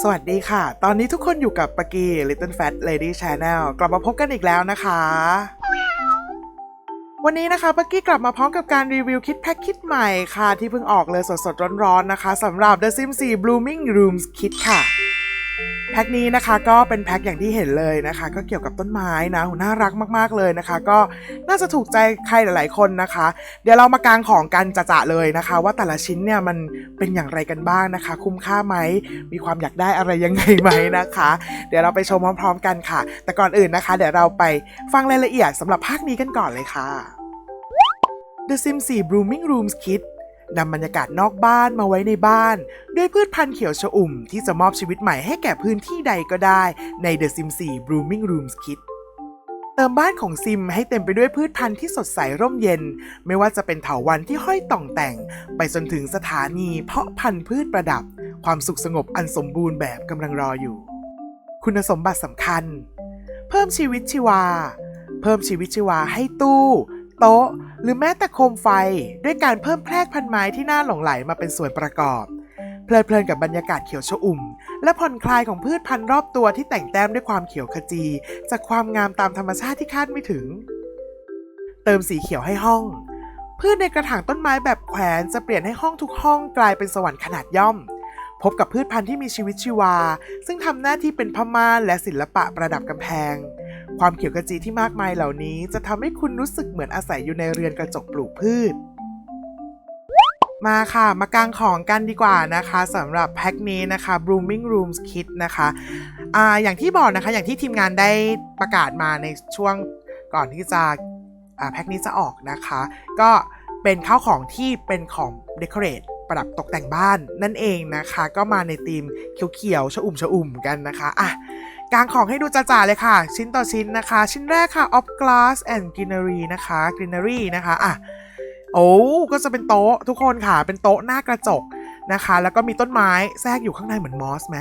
สวัสดีค่ะ ตอนนี้ทุกคนอยู่กับปากี Little Fat Lady Channel กลับมาพบกันอีกแล้วนะคะ วันนี้นะคะปักกี้กลับมาพร้อมกับการรีวิวคิดแพ็คคิดใหม่ค่ะ ที่เพิ่งออกเลยสดๆร้อนๆนะคะสำหรับ The Sims 4 Blooming Rooms Kit ค่ะ แพ็คนี้นะคะก็เป็นแพ็คอย่างที่เห็นเลยนะคะ ก็เกี่ยวกับต้นไม้นะน่ารักมากๆเลยนะคะ ก็น่าจะถูกใจใครหลาย ๆ คนนะคะ เดี๋ยวเรามากางของกันจะๆเลยนะคะ ว่าแต่ละชิ้นเนี่ยมันเป็นอย่างไรกันบ้างนะคะ คุ้มค่าไหมมีความอยากได้อะไรยังไงไหมนะคะ เดี๋ยวเราไปชมพร้อม ๆ กันค่ะ แต่ก่อนอื่นนะคะ เดี๋ยวเราไปฟังรายละเอียดสำหรับภาคนี้กันก่อนเลยค่ะ The Sims 4 Blooming Rooms Kit นำบรรยากาศนอกบ้านมาไว้ในบ้าน ด้วยพืชพันธุ์เขียวชอุ่ม ที่จะมอบชีวิตใหม่ให้แก่พื้นที่ใดก็ได้ใน The Sims 4 Blooming Rooms Kit เติมบ้านของซิมให้เต็มไปด้วยพืชพันธุ์ที่สดใสร่มเย็น ไม่ว่าจะเป็นเถาวัลย์ที่ห้อยต่องแต่ง ไปจนถึงสถานีเพาะพันธุ์พืชประดับ ความสุขสงบอันสมบูรณ์แบบกำลังรออยู่ คุณสมบัติสำคัญ เพิ่มชีวิตชีวา เพิ่มชีวิตชีวาให้ตู้ โต๊ะ หรือแม้แต่โคมไฟด้วยการเพิ่มแพรกพันไม้ที่น่าหลงไหลมาเป็นส่วนประกอบ เพลิดเพลินกับบรรยากาศเขียวชอุ่ม และผ่อนคลายของพืชพันธุ์รอบตัวที่แต่งแต้มด้วยความเขียวขจี จากความงามตามธรรมชาติที่คาดไม่ถึง เติมสีเขียวให้ห้องพืชในกระถางต้นไม้แบบแขวนจะเปลี่ยนให้ห้องทุกห้องกลายเป็นสวรรค์ขนาดย่อม พบกับพืชพันธุ์ที่มีชีวิตชีวา ซึ่งทำหน้าที่เป็นพม่านและศิลปะประดับกำแพง ความเขียวขจีที่มากมายเหล่านี้จะทำให้คุณรู้สึกเหมือนอาศัยอยู่ในเรือนกระจกปลูกพืช มาค่ะ มากางของกันดีกว่านะคะสำหรับแพ็คนี้นะคะ Blooming Rooms Kit นะคะอ่าอย่างที่บอกนะคะอย่างที่ทีมงานได้ประกาศมาในช่วงก่อนที่จะแพ็คนี้จะออกนะคะ ก็เป็นข้าวของที่เป็นของ Decorate ประดับตกแต่งบ้านนั่นเองนะคะ ก็มาในธีมเขียวๆชะอุ่มชะอุ่มกันนะคะอะ กางของให้ดูจ่าๆเลยค่ะ ชิ้นต่อชิ้นนะคะ ชิ้นแรกค่ะ of glass and greenery นะคะ greenery นะคะอะโอ้ก็จะเป็นโต๊ะทุกคนค่ะ เป็นโต๊ะหน้ากระจกนะคะ แล้วก็มีต้นไม้แทรกอยู่ข้างในเหมือนมอสไหม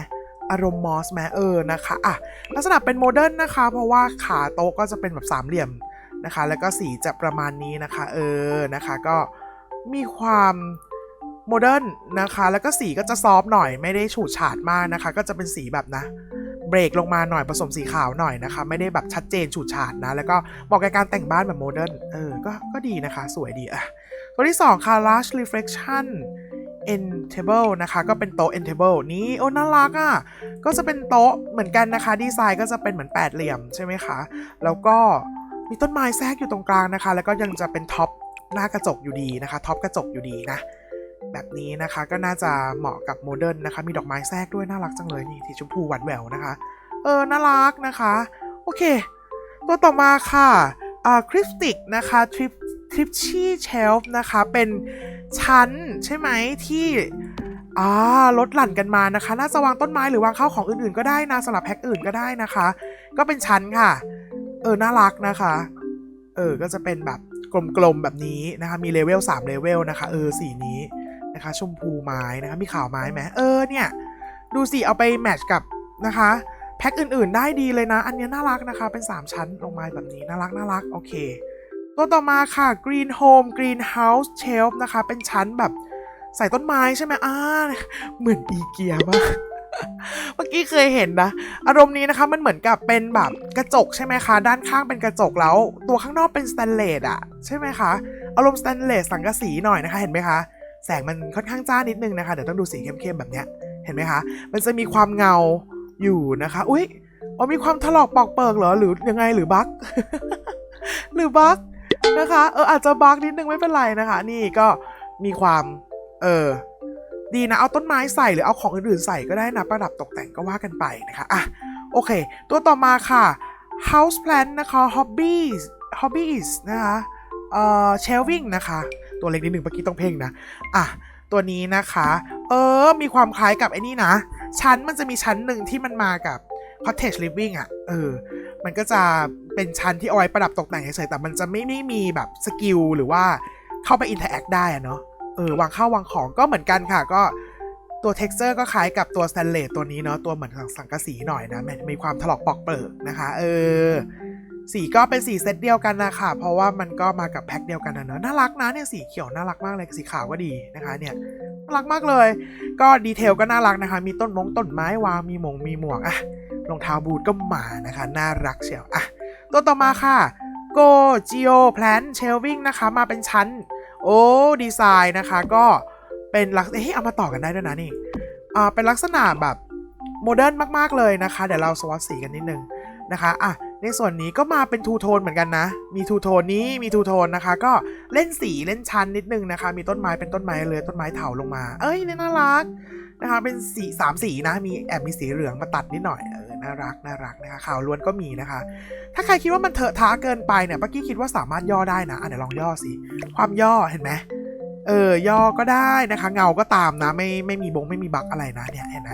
อารมณ์มอสไหมเออนะคะอะลักษณะเป็นโมเดิร์นนะคะ เพราะว่าขาโต๊ะก็จะเป็นแบบสามเหลี่ยมนะคะ แล้วก็สีจะประมาณนี้นะคะเออนะคะก็มีความโมเดิร์นนะคะ แล้วก็สีก็จะซอฟหน่อยไม่ได้ฉูดฉาดมากนะคะ ก็จะเป็นสีแบบนะ เบรกลงมาหน่อยผสมสีขาวหน่อยนะคะ ไม่ได้แบบชัดเจนฉูดฉาดนะ แล้วก็เหมาะกับการแต่งบ้านแบบโมเดิร์นเออก็ก็ดีนะคะ สวยดีอะตัวที่ 2 ค่ะ large reflection end table นะคะ ก็เป็นโต๊ะ end table นี้โอ้น่ารักอะ ก็จะเป็นโต๊ะเหมือนกันนะคะ ดีไซน์ก็จะเป็นเหมือนแปดเหลี่ยมใช่ไหมคะ แล้วก็มีต้นไม้แทรกอยู่ตรงกลางนะคะ แล้วก็ยังจะเป็นท็อปหน้ากระจกอยู่ดีนะคะ ท็อปกระจกอยู่ดีนะ แบบนี้นะคะ ก็น่าจะเหมาะกับโมเดิร์นนะคะ มีดอกไม้แทรกด้วยน่ารักจังเลยนี่สีชมพูหวานแหววนะคะ เออน่ารักนะคะ โอเค ตัวต่อมาค่ะอ่าคริปติกนะคะทริปทริปชี่เชลฟ์นะคะ เป็นชั้นใช่ไหมที่อ่าลดหลั่นกันมานะคะ น่าจะวางต้นไม้หรือวางข้าวของอื่นๆ ก็ได้นะสำหรับแพ็คอื่นก็ได้นะคะ ก็เป็นชั้นค่ะ เออ น่ารักนะคะ เออ ก็จะเป็นแบบกลมๆแบบนี้นะคะ มีเลเวล3เลเวลนะคะ เออ สีนี้ นะคะ ชมพูไม้นะคะ มีขาวไม้ไหมเออเนี่ย ดูสิ เอาไปแมทช์กับนะคะแพ็คอื่นๆ ได้ดีเลยนะ อันเนี้ยน่ารักนะคะ เป็น 3 ชั้นลงมาแบบนี้น่ารักน่ารักโอเค ตัวต่อมาค่ะ Green Home Greenhouse Shelf นะคะ เป็นชั้นแบบใส่ต้นไม้ใช่ไหมอ่าเหมือนอีเกียมาก เมื่อกี้เคยเห็นนะ อารมณ์นี้นะคะมันเหมือนกับเป็นแบบกระจกใช่ไหมคะ ด้านข้างเป็นกระจกแล้ว ตัวข้างนอกเป็นสแตนเลสอะใช่ไหมคะ อารมณ์สแตนเลสสังกะสีหน่อยนะคะ เห็นไหมคะ แสงมันค่อนข้างจ้านิดนึงนะคะเดี๋ยวต้องดูสีเข้มๆแบบเนี้ยเห็นไหมคะ มันจะมีความเงาอยู่นะคะอุ๊ยอ๋อมีความถลอกปอกเปิกเหรอหรือยังไงหรือบั๊กหรือบั๊กนะคะเอออาจจะบั๊กนิดนึงไม่เป็นไรนะคะ นี่ก็มีความเออดีนะเอาต้นไม้ใส่หรือเอาของอื่นๆใส่ก็ได้นะประดับตกแต่งก็ว่ากันไปนะคะอะโอเค ตัวต่อมาค่ะ house plant นะคะ hobbies hobbies นะคะเอ่อ shelving นะคะ ตัวเล็กนิดหนึ่งเมื่อกี้ต้องเพ่งนะอะตัวนี้นะคะ เออ มีความคล้ายกับไอ้นี่นะ ชั้นมันจะมีชั้นหนึ่งที่มันมากับ cottage living อะ เออ มันก็จะเป็นชั้นที่เอาไว้ประดับตกแต่งเฉยๆ แต่มันจะไม่ได้มีแบบสกิลหรือว่าเข้าไปอินเทอร์แอคได้อะเนาะ เออ วางข้าววางของก็เหมือนกันค่ะ ก็ตัว texture ก็คล้ายกับตัว stainless ตัวนี้เนาะ ตัวเหมือนสังกะสีหน่อยนะมันมีความถลอกปอกเปิกนะคะ เออ สีก็เป็นสีเซตเดียวกันนะคะ เพราะว่ามันก็มากับแพ็คเดียวกันนะเนอะน่ารักนะเนี่ยสีเขียวน่ารักมากเลยสีขาวก็ดีนะคะเนี่ยน่ารักมากเลย ก็ดีเทลก็น่ารักนะคะ มีต้นมงต้นไม้วางมีหมงมีหมวกอะรองเท้าบูทก็มานะคะ น่ารักเชียวอะตัวต่อมาค่ะ Go Geo Plant Shelving นะคะ มาเป็นชั้น โอ้ดีไซน์นะคะ ก็เป็นลักษณะเฮ้ยเอามาต่อกันได้ด้วยนะนี่อ่าเป็นลักษณะแบบโมเดิร์นมาก ๆ เลยนะคะ เดี๋ยวเราสวอตสีกันนิดนึงนะคะอะ ในส่วนนี้ก็มาเป็นทูโทนเหมือนกันนะ มีทูโทนนี้มีทูโทนนะคะ ก็เล่นสีเล่นชั้นนิดนึงนะคะ มีต้นไม้เป็นต้นไม้เลย ต้นไม้เถาลงมา เอ้ยนี่น่ารักนะคะ เป็นสีสามสีนะ มีแอบมีสีเหลืองมาตัดนิดหน่อย เออ น่ารัก น่ารักนะคะขาวล้วนก็มีนะคะ ถ้าใครคิดว่ามันเถอะท้าเกินไปเนี่ยป้ากี้คิดว่าสามารถย่อได้นะ อะเดี๋ยวลองย่อสิ ความย่อเห็นไหมเออ ย่อก็ได้นะคะ เงาก็ตามนะ ไม่ ไม่มีบง ไม่มีบักอะไรนะ เนี่ย เห็นไหม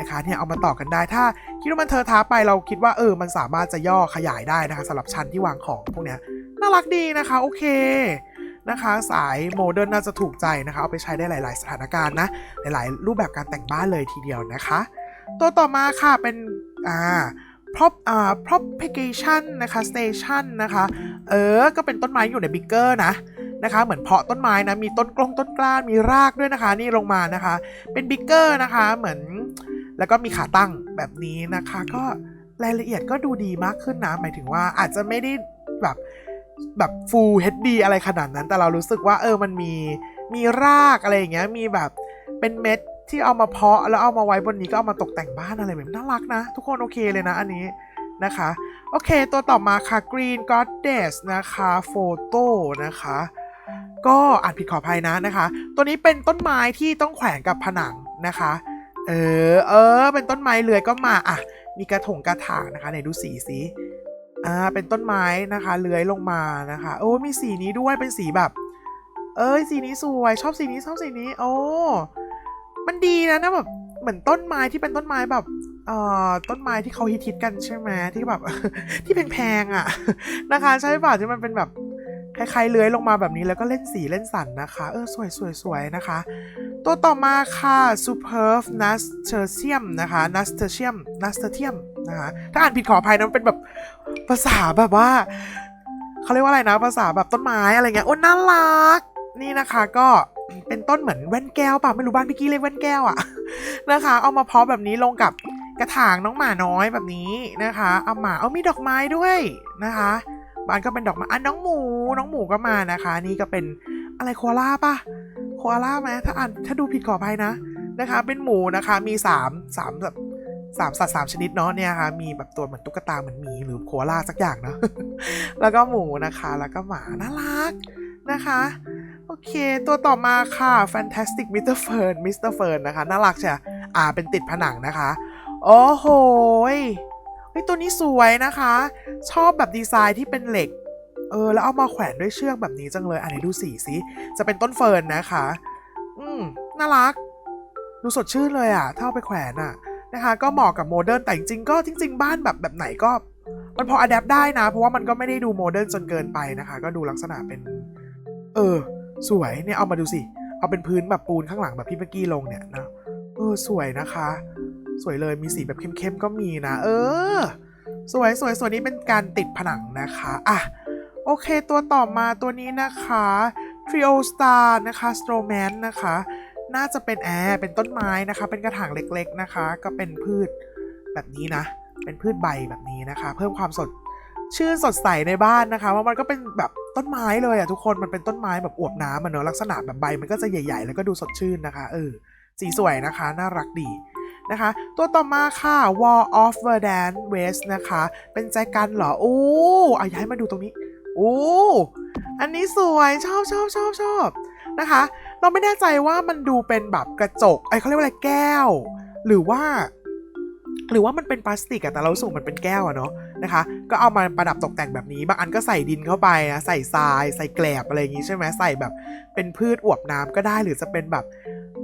นะคะเนี่ยเอามาต่อกันได้ถ้าคิดว่ามันเธอท้าไปเราคิดว่าเออมันสามารถจะย่อขยายได้นะคะสำหรับชั้นที่วางของพวกเนี้ยน่ารักดีนะคะโอเคนะคะสายโมเดิร์นน่าจะถูกใจนะคะเอาไปใช้ได้หลาย ๆ สถานการณ์นะหลาย ๆ รูปแบบการแต่งบ้านเลยทีเดียวนะคะ ตัวต่อมาค่ะเป็นอ่า prop อ่า propagation นะคะ station นะคะเออ ก็เป็นต้นไม้อยู่ในบิ๊กเกอร์นะนะคะเหมือนเพาะต้นไม้นะมีต้นกล้งต้นกล้ามีรากด้วยนะคะ นี่ลงมานะคะ เป็นบิ๊กเกอร์นะคะเหมือน แล้วก็มีขาตั้งแบบนี้นะคะ ก็รายละเอียดก็ดูดีมากขึ้นนะ หมายถึงว่าอาจจะไม่ได้แบบแบบ full HD อะไรขนาดนั้น แต่เรารู้สึกว่าเออมันมีมีรากอะไรอย่างเงี้ย มีแบบเป็นเม็ดที่เอามาเพาะแล้วเอามาไว้บนนี้ก็เอามาตกแต่งบ้านอะไรแบบน่ารักนะ ทุกคนโอเคเลยนะอันนี้นะคะ โอเคตัวต่อมาค่ะ Green Goddess นะคะโฟโต้นะคะ ก็อ่านผิดขออภัยนะนะคะ ตัวนี้เป็นต้นไม้ที่ต้องแขวนกับผนังนะคะ เออ เออ เป็นต้นไม้เลื้อยก็มาอะ มีกระถงกระถางนะคะไหนดูสีสิอ่า เป็นต้นไม้นะคะเลื้อยลงมานะคะ โอ้มีสีนี้ด้วยเป็นสีแบบ เอ้ยสีนี้สวยชอบสีนี้ชอบสีนี้ โอ้มันดีนะนะแบบเหมือนต้นไม้ที่เป็นต้นไม้แบบเอ่อต้นไม้ที่เขาฮิตๆกันใช่ไหมที่แบบ ที่แพงๆอะนะคะใช่ป่ะที่มันเป็นแบบคล้ายๆเลื้อยลงมาแบบนี้แล้วก็เล่นสีเล่นสันนะคะ เออสวยสวยสวยนะคะ ตัวต่อมาค่ะ superb nasturtium นะคะ nasturtium nasturtium นะคะถ้าอ่านผิดขออภัยนะมันเป็นแบบภาษาแบบว่าเขาเรียกว่าอะไรนะภาษาแบบต้นไม้อะไรเงี้ยโอ้น่ารัก นี่นะคะก็เป็นต้นเหมือนแว่นแก้วป่ะไม่รู้บ้านพี่กี้เรียกแว่นแก้วอะนะคะ เอามาเพาะแบบนี้ลงกับกระถางน้องหมาน้อยแบบนี้นะคะ เอาหมาเอามีดอกไม้ด้วยนะคะบ้านก็เป็นดอกไม้อะน้องหมูน้องหมูก็มานะคะ นี่ก็เป็นอะไรโคอาล่าป่ะ โคอาล่าไหมถ้าอ่านถ้าดูผิดขออภัยนะนะคะ เป็นหมูนะคะมีสามสามแบบสามสัตว์สามชนิดเนาะเนี่ยค่ะมีแบบตัวเหมือนตุ๊กตาเหมือนหมีหรือโคอาล่าสักอย่างเนาะแล้วก็หมูนะคะ แล้วก็หมาน่ารักนะคะ โอเค ตัวต่อมาค่ะ Fantastic Mr. Fern Mr. Fern นะคะ น่ารักใช่อ่าเป็นติดผนังนะคะ โอ้โหเฮ้ยตัวนี้สวยนะคะ ชอบแบบดีไซน์ที่เป็นเหล็ก เออ แล้วเอามาแขวนด้วยเชือกแบบนี้จังเลย อันนี้ดูสีสิ จะเป็นต้นเฟิร์นนะคะ อืม น่ารัก ดูสดชื่นเลยอะ ถ้าเอาไปแขวนอะนะคะ ก็เหมาะกับโมเดิร์น แต่จริงๆ ก็จริง ๆ บ้านแบบแบบไหนก็ มันพออัดแอปได้นะ เพราะว่ามันก็ไม่ได้ดูโมเดิร์นจนเกินไปนะคะ ก็ดูลักษณะเป็น เออ สวย เนี่ยเอามาดูสิ เอาเป็นพื้นแบบปูนข้างหลังแบบพี่เมื่อกี้ลงเนี่ยนะ เออ สวยนะคะ สวยเลย มีสีแบบเข้มๆ ก็มีนะ เออ สวยสวยส่วนนี้เป็นการติดผนังนะคะ อะ โอเคตัวต่อมาตัวนี้นะคะ Trio Star นะคะ Strowman นะคะ น่าจะเป็นแอร์เป็นต้นไม้นะคะ เป็นกระถางเล็กๆนะคะ ก็เป็นพืชแบบนี้นะ เป็นพืชใบแบบนี้นะคะ เพิ่มความสดชื่นสดใสในบ้านนะคะว่ามันก็เป็นแบบต้นไม้เลยอะทุกคนมันเป็นต้นไม้แบบอวบน้ำมันเนอะลักษณะแบบใบมันก็จะใหญ่ๆ แล้วก็ดูสดชื่นนะคะเออสีสวยนะคะ น่ารักดีนะคะ ตัวต่อมาค่ะ Wall of Verdant West นะคะ เป็นใจกันเหรอ โอ้อะย้ายมาดูตรงนี้ โอ้อันนี้สวยชอบชอบชอบชอบนะคะ เราไม่แน่ใจว่ามันดูเป็นแบบกระจกไอ้เขาเรียกว่าอะไรแก้ว หรือว่า หรือว่ามันเป็นพลาสติกอะแต่เราสูงมันเป็นแก้วอะเนาะนะคะ ก็เอามาประดับตกแต่งแบบนี้ บางอันก็ใส่ดินเข้าไปนะใส่ทราย ใส่แกลบอะไรอย่างงี้ใช่ไหมใส่แบบเป็นพืชอวบน้ำก็ได้หรือจะเป็นแบบ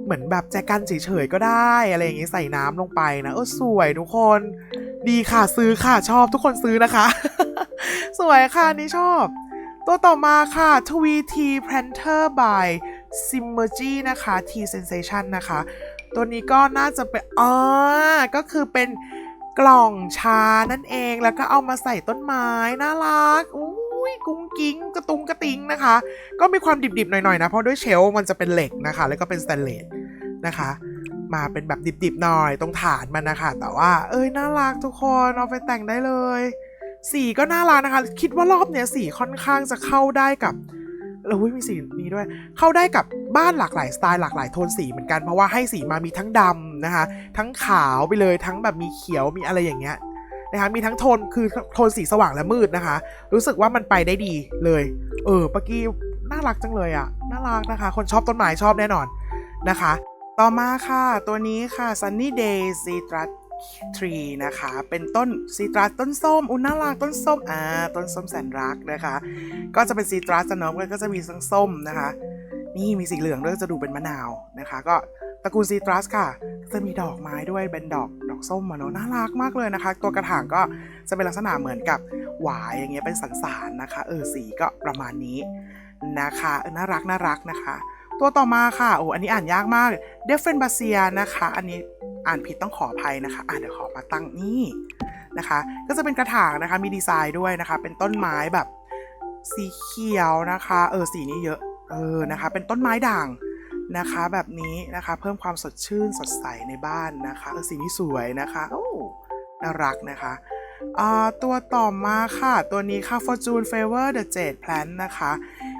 เหมือนแบบแจกันเฉยๆก็ได้อะไรอย่างงี้ใส่น้ำลงไปนะเออสวยทุกคน ดีค่ะซื้อค่ะชอบทุกคนซื้อนะคะ สวยค่ะนี่ชอบ ตัวต่อมาค่ะ t w e T Planter by Symergy นะคะ T Sensation นะคะ ตัวนี้ก็น่าจะเป็นอ๋อก็คือเป็นกล่องชานั่นเองแล้วก็เอามาใส่ต้นไม้ น่ารักอุ้ยกุ้งกิ้งกระตุงกระติงนะคะ ก็มีความดิบๆหน่อยๆนะ เพราะด้วยเชลมันจะเป็นเหล็กนะคะ แล้วก็เป็นสแตนเลสนะคะ มาเป็นแบบดิบๆหน่อยตรงฐานมันนะคะ แต่ว่า เอ้ยน่ารักทุกคนเอาไปแต่งได้เลย สีก็น่ารักนะคะ คิดว่ารอบเนี้ยสีค่อนข้างจะเข้าได้กับเรามีสีนี้ด้วย เข้าได้กับบ้านหลากหลายสไตล์หลากหลายโทนสีเหมือนกันเพราะว่าให้สีมามีทั้งดำนะคะ ทั้งขาวไปเลยทั้งแบบมีเขียวมีอะไรอย่างเงี้ยนะคะมีทั้งโทนคือโทนสีสว่างและมืดนะคะ รู้สึกว่ามันไปได้ดีเลย เออปกี้น่ารักจังเลยอะ่ะน่ารักนะคะ คนชอบต้นไม้ชอบแน่นอนนะคะ ต่อมาค่ะ ตัวนี้ค่ะ Sunny Day Citrus Tree นะคะ เป็นต้นซีตรัสต้นส้ม อุยน่ารักต้นส้ม อ่า ต้นส้มแสนรักนะคะ ก็จะเป็นซีตรัสนาะก็จะมีทั้งส้มนะคะ นี่มีสีเหลืองด้วยจะดูเป็นมะนาวนะคะ ก็ตระกูลซีตรัสค่ะ จะมีดอกไม้ด้วยเป็นดอกดอกส้มอะเนาะน่ารักมากเลยนะคะ ตัวกระถางก็จะเป็นลักษณะเหมือนกับหวายอย่างเงี้ยเป็นสันสานนะคะ เออสีก็ประมาณนี้นะคะเออน่ารักน่ารักนะคะ ตัวต่อมาค่ะโอ้อันนี้อ่านยากมากเดฟเฟนบาเซียนะคะ อันนี้ อ่านผิดต้องขออภัยนะคะ อ่านเดี๋ยวขอมาตั้งนี่นะคะ ก็จะเป็นกระถางนะคะมีดีไซน์ด้วยนะคะ เป็นต้นไม้แบบสีเขียวนะคะ เออสีนี้เยอะเออนะคะ เป็นต้นไม้ด่างนะคะ แบบนี้นะคะ เพิ่มความสดชื่นสดใสในบ้านนะคะเออสีนี้สวยนะคะโอ้น่ารักนะคะอ่าตัวต่อมาค่ะ ตัวนี้ค่ะ Fortune Favor the Jade Plant นะคะ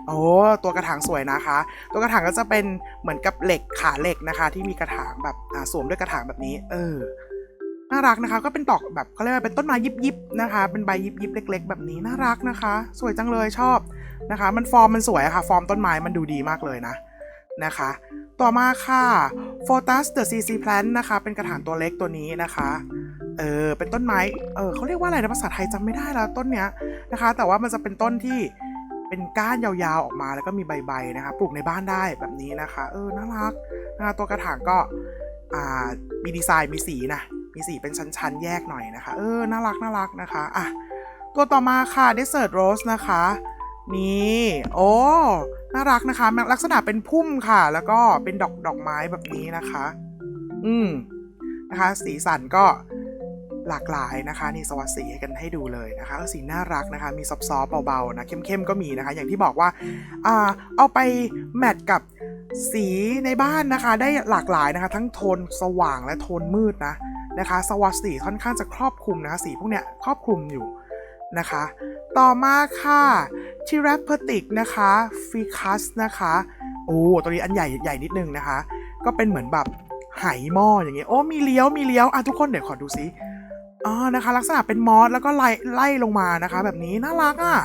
โอ้ตัวกระถางสวยนะคะ ตัวกระถางก็จะเป็นเหมือนกับเหล็กขาเหล็กนะคะ ที่มีกระถางแบบสวมด้วยกระถางแบบนี้ เออน่ารักนะคะ ก็เป็นดอกแบบเขาเรียกว่าเป็นต้นไม้ยิบยิบๆนะคะ เป็นใบยิบยิบๆเล็ก ๆ แบบนี้น่ารักนะคะ สวยจังเลยชอบนะคะ มันฟอร์มมันสวยอะค่ะ ฟอร์มต้นไม้มันดูดีมากเลยนะนะคะ ต่อมาค่ะ Photus the CC Plant นะคะ เป็นกระถางตัวเล็กตัวนี้นะคะ เออ เป็นต้นไม้ เออเขาเรียกว่าอะไรนะภาษาไทยจำไม่ได้แล้วต้นเนี้ยนะคะ แต่ว่ามันจะเป็นต้นที่ เป็นก้านยาวๆออกมาแล้วก็มีใบๆนะคะปลูกในบ้านได้แบบนี้นะคะ เออน่ารักนะคะตัวกระถางก็อ่ามีดีไซน์มีสีนะมีสีเป็นชั้นๆ แยกหน่อยนะคะ เออน่ารักน่ารักนะคะอะตัวต่อมาค่ะ Desert Rose นะคะ นี่โอ้น่ารักนะคะ ลักษณะเป็นพุ่มค่ะ แล้วก็เป็นดอกดอกไม้แบบนี้นะคะ อืมนะคะ สีสันก็ หลากหลายนะคะนี่สวัสดีกันให้ดูเลยนะคะสีน่ารักนะคะ มีซอฟต์ๆเบาๆนะเข้มๆก็มีนะคะ อย่างที่บอกว่าอ่าเอาไปแมทกับสีในบ้านนะคะ ได้หลากหลายนะคะ ทั้งโทนสว่างและโทนมืดนะนะคะสวัสดีค่อนข้างจะครอบคลุมนะคะสีพวกเนี้ยครอบคลุมอยู่นะคะ ต่อมาค่ะทีแรปเพติกนะคะฟิคัสนะคะโอ้ตัวนี้อันใหญ่ใหญ่นิดนึงนะคะ ก็เป็นเหมือนแบบไหหม้ออย่างเงี้ยโอ้มีเลี้ยวมีเลี้ยวอะทุกคนเดี๋ยวขอดูซิ อ๋อนะคะ ลักษณะเป็นมอสแล้วก็ไล่ไล่ลงมานะคะ แบบนี้น่ารักอะ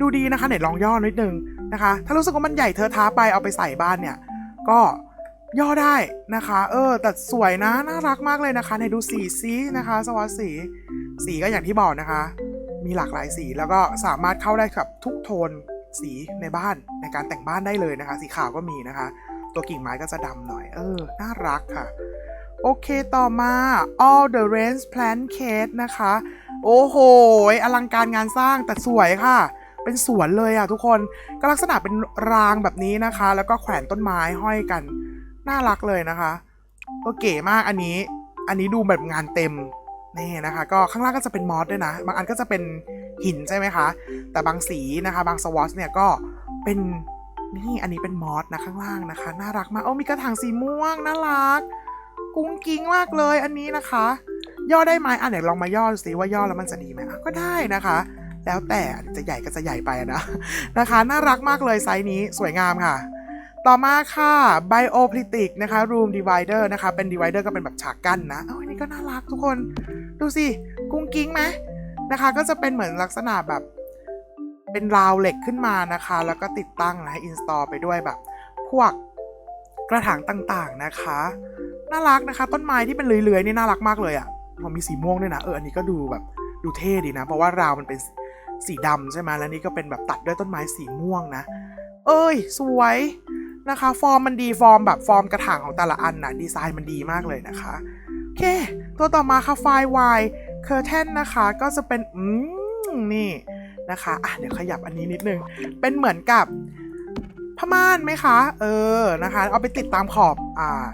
ดูดีนะคะไหนลองย่อนิดนึงนะคะ ถ้ารู้สึกว่ามันใหญ่เธอท้าไปเอาไปใส่บ้านเนี่ย ก็ย่อได้นะคะ เออแต่สวยนะน่ารักมากเลยนะคะไหนดูสีซินะคะ สวัสดสีสีก็อย่างที่บอกนะคะ มีหลากหลายสีแล้วก็สามารถเข้าได้กับทุกโทนสีในบ้านในการแต่งบ้านได้เลยนะคะ สีขาวก็มีนะคะ ตัวกิ่งไม้ก็จะดำหน่อย เออ น่ารักค่ะ โอเคต่อมา all the range plant case นะคะ โอ้โห อลังการงานสร้างแต่สวยค่ะ เป็นสวนเลยอะทุกคนก็ลักษณะเป็นรางแบบนี้นะคะ แล้วก็แขวนต้นไม้ห้อยกัน น่ารักเลยนะคะก็เก๋มากอันนี้ อันนี้ดูแบบงานเต็มนี่นะคะ ก็ข้างล่างก็จะเป็นมอสด้วยนะ บางอันก็จะเป็นหินใช่ไหมคะ แต่บางสีนะคะ บางสวอชเนี่ยก็เป็นนี่อันนี้เป็นมอสนะข้างล่างนะคะ น่ารักมากโอ้มีกระถางสีม่วงน่ารัก กุ้งกิ้งมากเลยอันนี้นะคะ ย่อได้ไหมอะเดี๋ยวลองมาย่อดูสิว่าย่อแล้วมันจะดีไหมก็ได้นะคะ แล้วแต่จะใหญ่ก็จะใหญ่ไปนะนะคะ น่ารักมากเลยไซส์นี้สวยงามค่ะ ต่อมาค่ะ Bioplytic นะคะ Room Divider นะคะ เป็น divider ก็เป็นแบบฉากกั้นนะอันนี้ก็น่ารักทุกคนดูสิกุ้งกิ้งไหมนะคะ ก็จะเป็นเหมือนลักษณะแบบเป็นราวเหล็กขึ้นมานะคะ แล้วก็ติดตั้งนะ install ไปด้วยแบบ พวกกระถางต่างๆนะคะ น่ารักนะคะ ต้นไม้ที่เป็นเลื้อยๆนี่น่ารักมากเลยอะ่ะพอมีสีม่วงด้วยนะเอออันนี้ก็ดูแบบดูเท่ดีนะ เพราะว่าราวมันเป็นสีดำใช่ไหมแล้วนี่ก็เป็นแบบตัดด้วยต้นไม้สีม่วงนะ เอ้ย สวยนะคะ ฟอร์มมันดีฟอร์มแบบฟอร์มกระถางของแต่ละอันนะดีไซน์มันดีมากเลยนะคะโอเค ตัวต่อมาค่ะไฟวายเคอร์เทนนะคะก็จะเป็นอืมนี่นะคะอะเดี๋ยวขยับอันนี้นิดนึง เป็นเหมือนกับผ้าม่านไหมคะ เออนะคะ เอาไปติดตามขอบอ่า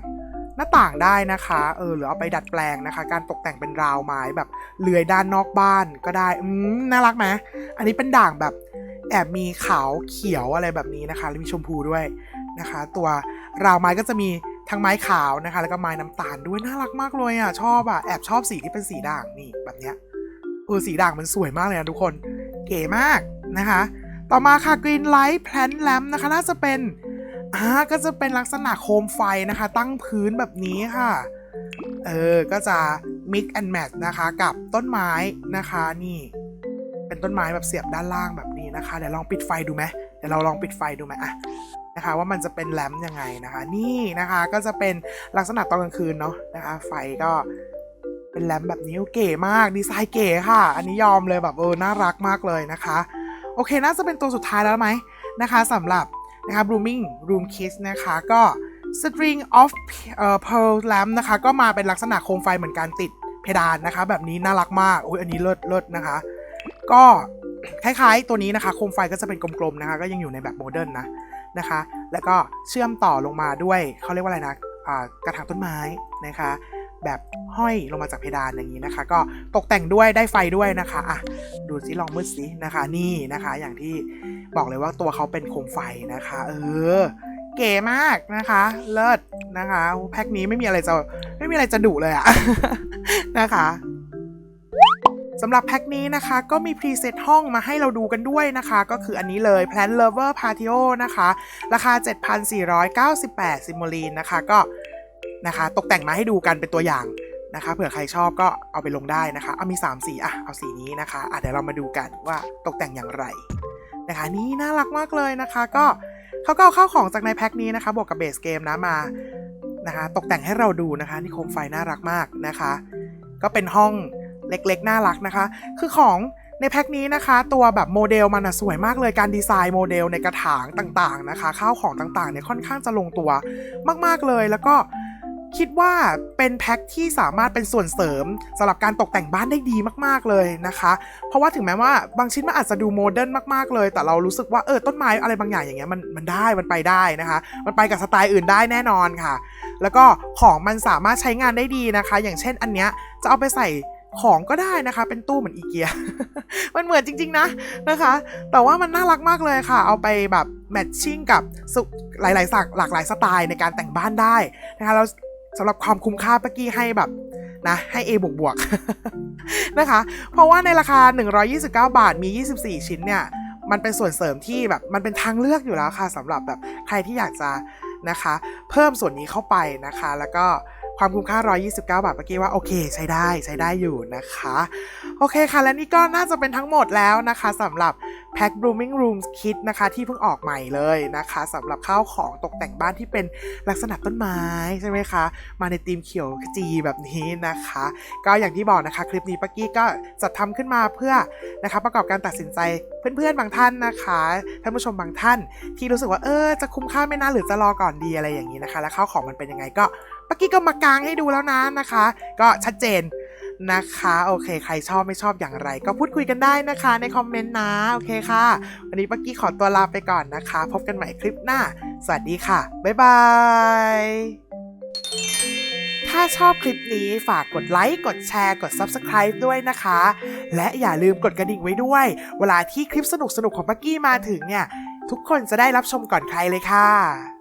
หน้าต่างได้นะคะ เออหรือเอาไปดัดแปลงนะคะ การตกแต่งเป็นราวไม้แบบเลื้อยด้านนอกบ้านก็ได้ อืมน่ารักไหมอันนี้เป็นด่างแบบแอบมีขาวเขียวอะไรแบบนี้นะคะแล้วมีชมพูด้วยนะคะ ตัวราวไม้ก็จะมีทั้งไม้ขาวนะคะ แล้วก็ไม้น้ำตาลด้วยน่ารักมากเลยอะชอบอะแอบชอบสีที่เป็นสีด่างนี่แบบเนี้ยเออสีด่างมันสวยมากเลยนะทุกคน เก๋มากนะคะ ต่อมาค่ะ Green Light Plant Lamp นะคะ น่าจะเป็น อ่าก็จะเป็นลักษณะโคมไฟนะคะ ตั้งพื้นแบบนี้ค่ะ เออ ก็จะ mix and match นะคะ กับต้นไม้นะคะนี่เป็นต้นไม้แบบเสียบด้านล่างแบบนี้นะคะ เดี๋ยวลองปิดไฟดูไหมเดี๋ยวเราลองปิดไฟดูไหมอะนะคะว่ามันจะเป็นแลมป์ยังไงนะคะ นี่นะคะก็จะเป็นลักษณะตอนกลางคืนเนาะนะคะ ไฟก็เป็นแลมป์แบบนี้เก๋มากดีไซน์เก๋ค่ะ อันนี้ยอมเลยแบบเออน่ารักมากเลยนะคะ โอเคน่าจะเป็นตัวสุดท้ายแล้วไหมนะคะสำหรับ นะคะ blooming room kiss นะคะก็ string of เอ่อ pearl lamp นะคะ ก็มาเป็นลักษณะโคมไฟเหมือนกันติดเพดานนะคะ แบบนี้น่ารักมากโอ้ยอันนี้เลิศเลิศนะคะ ก็คล้ายๆ ตัวนี้นะคะ โคมไฟก็จะเป็นกลมๆนะคะ ก็ยังอยู่ในแบบโมเดิร์นนะนะคะ แล้วก็เชื่อมต่อลงมาด้วยเขาเรียกว่าอะไรนะกระถางต้นไม้นะคะ แบบห้อยลงมาจากเพดานอย่างนี้นะคะ ก็ตกแต่งด้วยได้ไฟด้วยนะคะอะดูสิลองมืดสินะคะ นี่นะคะ อย่างที่บอกเลยว่าตัวเขาเป็นโคมไฟนะคะ เออ เก๋มากนะคะ เลิศนะคะแพ็คนี้ไม่มีอะไรจะไม่มีอะไรจะดุเลยอะนะคะสำหรับแพ็คนี้นะคะ ก็มีพรีเซตห้องมาให้เราดูกันด้วยนะคะ ก็คืออันนี้เลย Plant Lover Patio นะคะ ราคา 7,498 ซิมโมลีนนะคะ ก็ นะคะ ตกแต่งมาให้ดูกันเป็นตัวอย่างนะคะเผื่อใครชอบก็เอาไปลงได้นะคะ เอามี 3 สีอะเอาสีนี้นะคะอะเดี๋ยวเรามาดูกันว่าตกแต่งอย่างไรนะคะ นี่น่ารักมากเลยนะคะ ก็เขาก็เอาข้าวของจากในแพ็คนี้นะคะ บวกกับเบสเกมนะมานะคะ ตกแต่งให้เราดูนะคะ นี่โคมไฟน่ารักมากนะคะ ก็เป็นห้องเล็กๆ น่ารักนะคะ คือของในแพ็คนี้นะคะ ตัวแบบโมเดลมันสวยมากเลยการดีไซน์โมเดลในกระถางต่างๆนะคะ ข้าวของต่างๆเนี่ยค่อนข้างจะลงตัวมากๆเลยแล้วก็ คิดว่าเป็นแพ็คที่สามารถเป็นส่วนเสริมสำหรับการตกแต่งบ้านได้ดีมากๆเลยนะคะ เพราะว่าถึงแม้ว่าบางชิ้นมันอาจจะดูโมเดิร์นมากๆเลย แต่เรารู้สึกว่าเออต้นไม้อะไรบางอย่างอย่างเงี้ยมันมันได้มันไปได้นะคะ มันไปกับสไตล์อื่นได้แน่นอนค่ะ แล้วก็ของมันสามารถใช้งานได้ดีนะคะ อย่างเช่นอันเนี้ยจะเอาไปใส่ของก็ได้นะคะ เป็นตู้เหมือนอีเกีย มันเหมือนจริง ๆ นะนะคะ แต่ว่ามันน่ารักมากเลยค่ะ เอาไปแบบแมทชิ่งกับหลายๆสักหลากหลายสไตล์ในการแต่งบ้านได้นะคะแล้ว สำหรับความคุ้มค่าเมื่อกี้ให้แบบนะให้ A บวกบวกๆนะคะ เพราะว่าในราคา 129 บาทมี 24 ชิ้นเนี่ย มันเป็นส่วนเสริมที่แบบมันเป็นทางเลือกอยู่แล้วค่ะสำหรับแบบใครที่อยากจะนะคะ เพิ่มส่วนนี้เข้าไปนะคะ แล้วก็ ความคุ้มค่า 129 บาทเมื่อกี้ว่าโอเค ใช้ได้ใช้ได้อยู่นะคะ โอเคค่ะ และนี่ก็น่าจะเป็นทั้งหมดแล้วนะคะสำหรับ Pack Blooming Rooms Kit นะคะ ที่เพิ่งออกใหม่เลยนะคะสำหรับข้าวของตกแต่งบ้านที่เป็นลักษณะต้นไม้ใช่ไหมคะ มาในธีมเขียวขจีแบบนี้นะคะ ก็อย่างที่บอกนะคะ คลิปนี้ปักกี้ก็จัดทำขึ้นมาเพื่อนะคะประกอบการตัดสินใจเพื่อนๆบางท่านนะคะท่านผู้ชมบางท่านที่รู้สึกว่าเออจะคุ้มค่าไหม่นะหรือจะรอก่อนดีอะไรอย่างนี้นะคะ แล้วข้าวของมันเป็นยังไงก็ ปักกี้ก็มากางให้ดูแล้วนะนะคะ ก็ชัดเจนนะคะ โอเค ใครชอบไม่ชอบอย่างไร ก็พูดคุยกันได้นะคะในคอมเมนต์นะ โอเคค่ะ วันนี้ปักกี้ขอตัวลาไปก่อนนะคะ พบกันใหม่คลิปหน้า สวัสดีค่ะ บ๊ายบายถ้าชอบคลิปนี้ฝากกดไลค์ กดแชร์ กด Subscribe ด้วยนะคะ และอย่าลืมกดกระดิ่งไว้ด้วย เวลาที่คลิปสนุกๆของปักกี้มาถึงเนี่ย ทุกคนจะได้รับชมก่อนใครเลยค่ะ